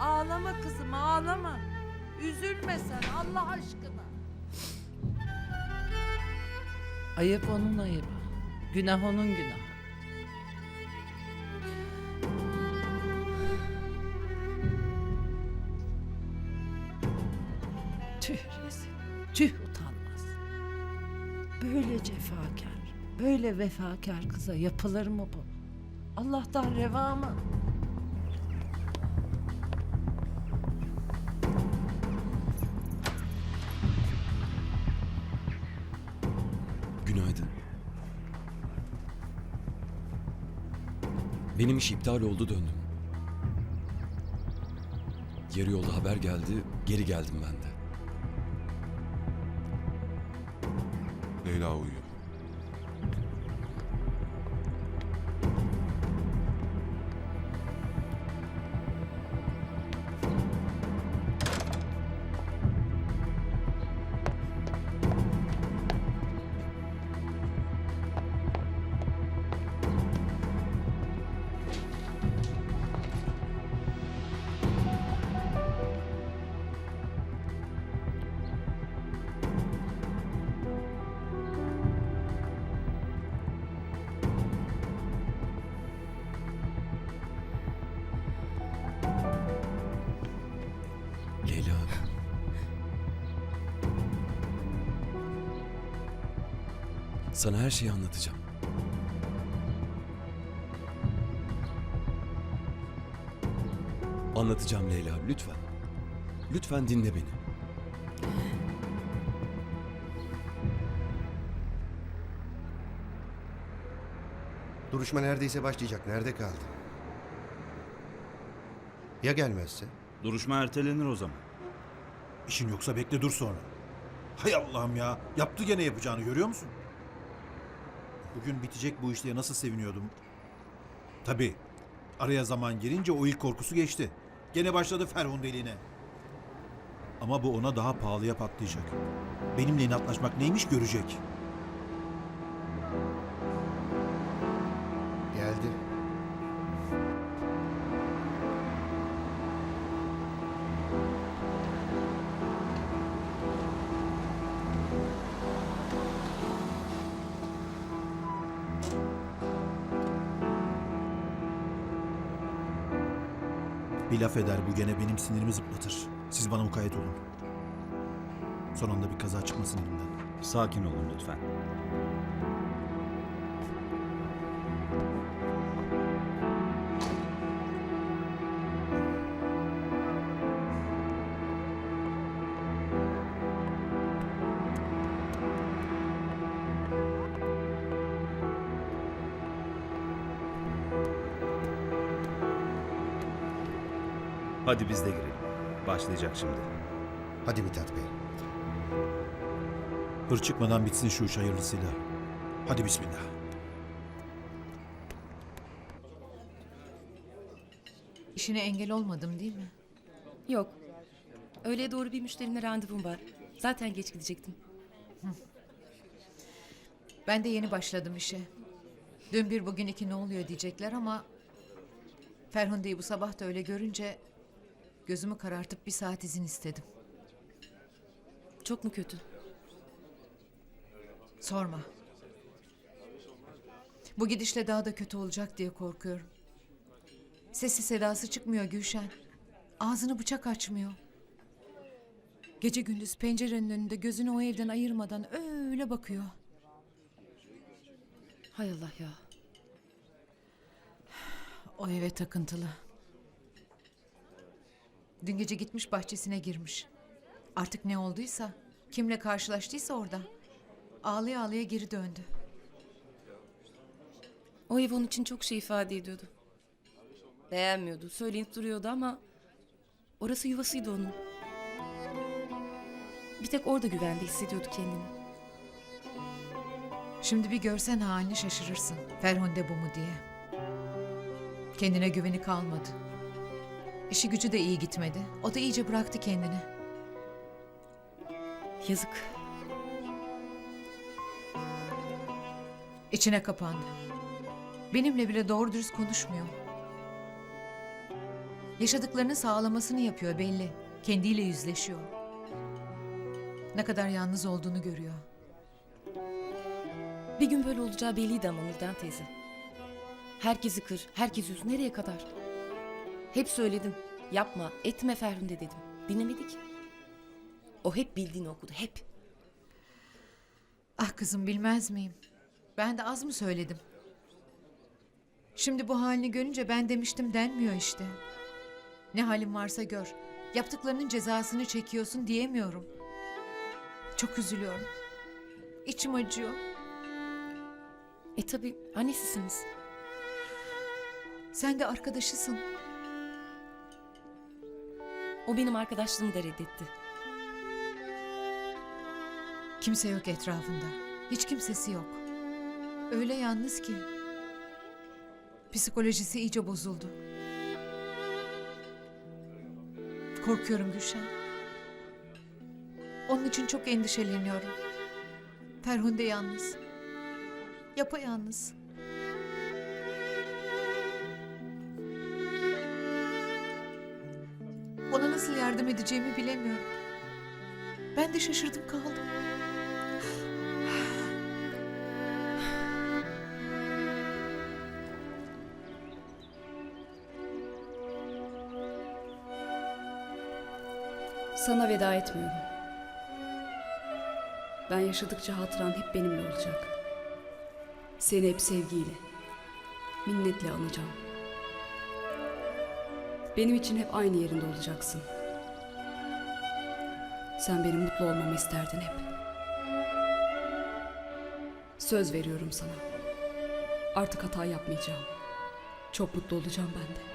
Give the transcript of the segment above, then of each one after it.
Ağlama kızım ağlama. Üzülme sen Allah aşkına. Ayıp onun ayıbı. Günah onun günahı. Tüh rezil. Tüh utanmaz. Böyle cefakar, böyle vefakar kıza yapılır mı bu? Allah'tan reva mı? Günaydın. Benim iş iptal oldu döndüm. Yarı yolda haber geldi, geri geldim ben de. Leyla uyuyor. Sana her şeyi anlatacağım. Anlatacağım Leyla, lütfen. Lütfen dinle beni. Duruşma neredeyse başlayacak. Nerede kaldı? Ya gelmezse? Duruşma ertelenir o zaman. İşin yoksa bekle dur sonra. Hay Allah'ım ya. Yaptı gene yapacağını görüyor musun? Bugün bitecek bu işle nasıl seviniyordum. Tabii. Araya zaman girince o ilk korkusu geçti. Gene başladı Ferhundeliğine. Ama bu ona daha pahalıya patlayacak. Benimle inatlaşmak neymiş görecek. Bir laf eder bu gene benim sinirimi zıplatır. Siz bana mukayyet olun. Son anda bir kaza çıkmasın elimden. Sakin olun lütfen. Hadi biz de girelim. Başlayacak şimdi. Hadi Mithat Bey. Hır çıkmadan bitsin şu iş hayırlısıyla. Hadi bismillah. İşine engel olmadım değil mi? Yok. Öğleye doğru bir müşterimle randevum var. Zaten geç gidecektim. Ben de yeni başladım işe. Dün bir bugün iki ne oluyor diyecekler ama... Ferhunde'yi bu sabah da öyle görünce... Gözümü karartıp bir saat izin istedim. Çok mu kötü? Sorma. Bu gidişle daha da kötü olacak diye korkuyorum. Sesi sedası çıkmıyor Gülşen. Ağzını bıçak açmıyor. Gece gündüz pencerenin önünde gözünü o evden ayırmadan öyle bakıyor. Hay Allah ya. O eve takıntılı. Dün gece gitmiş bahçesine girmiş. Artık ne olduysa, kimle karşılaştıysa orada. Ağlaya ağlaya geri döndü. O ev onun için çok şey ifade ediyordu. Beğenmiyordu, söyleyip duruyordu ama... Orası yuvasıydı onun. Bir tek orada güvende hissediyordu kendini. Şimdi bir görsen halini şaşırırsın. Ferhunde bu mu diye. Kendine güveni kalmadı. İşi gücü de iyi gitmedi. O da iyice bıraktı kendini. Yazık. İçine kapandı. Benimle bile doğru dürüst konuşmuyor. Yaşadıklarını sağlamasını yapıyor belli. Kendiyle yüzleşiyor. Ne kadar yalnız olduğunu görüyor. Bir gün böyle olacağı belliydi ama Nurdan teyze. Herkesi kır, herkes üz. Nereye kadar? Hep söyledim. Yapma, etme Ferhunde dedim. Dinlemedi ki. O hep bildiğini okudu, hep. Ah kızım bilmez miyim? Ben de az mı söyledim? Şimdi bu halini görünce ben demiştim denmiyor işte. Ne halin varsa gör. Yaptıklarının cezasını çekiyorsun diyemiyorum. Çok üzülüyorum. İçim acıyor. E tabi annesisiniz. Sen de arkadaşısın. O benim arkadaşlığımı da reddetti. Kimse yok etrafında. Hiç kimsesi yok. Öyle yalnız ki. Psikolojisi iyice bozuldu. Korkuyorum Gülşen. Onun için çok endişeleniyorum. Ferhunde yalnız. Yapayalnız. Ona nasıl yardım edeceğimi bilemiyorum. Ben de şaşırdım kaldım. Sana veda etmiyorum. Ben yaşadıkça hatıran hep benimle olacak. Seni hep sevgiyle, minnetle anacağım. Benim için hep aynı yerinde olacaksın. Sen benim mutlu olmamı isterdin hep. Söz veriyorum sana. Artık hata yapmayacağım. Çok mutlu olacağım ben de.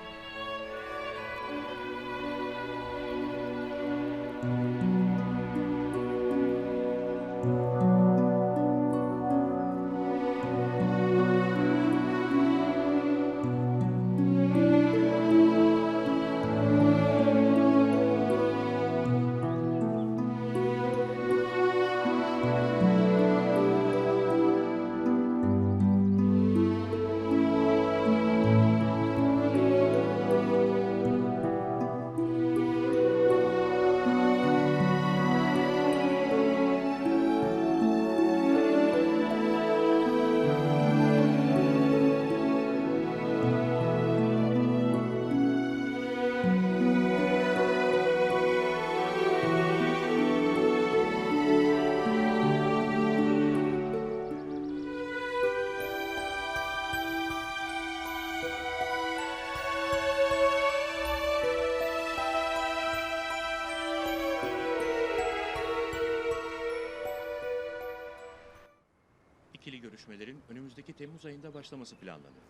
Görüşmelerin önümüzdeki Temmuz ayında başlaması planlanıyor.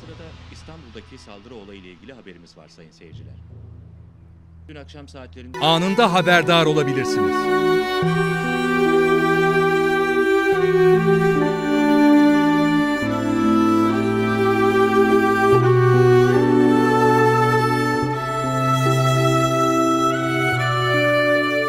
Sırada İstanbul'daki saldırı olayıyla ilgili haberimiz var sayın seyirciler. Dün akşam saatlerinde anında haberdar olabilirsiniz.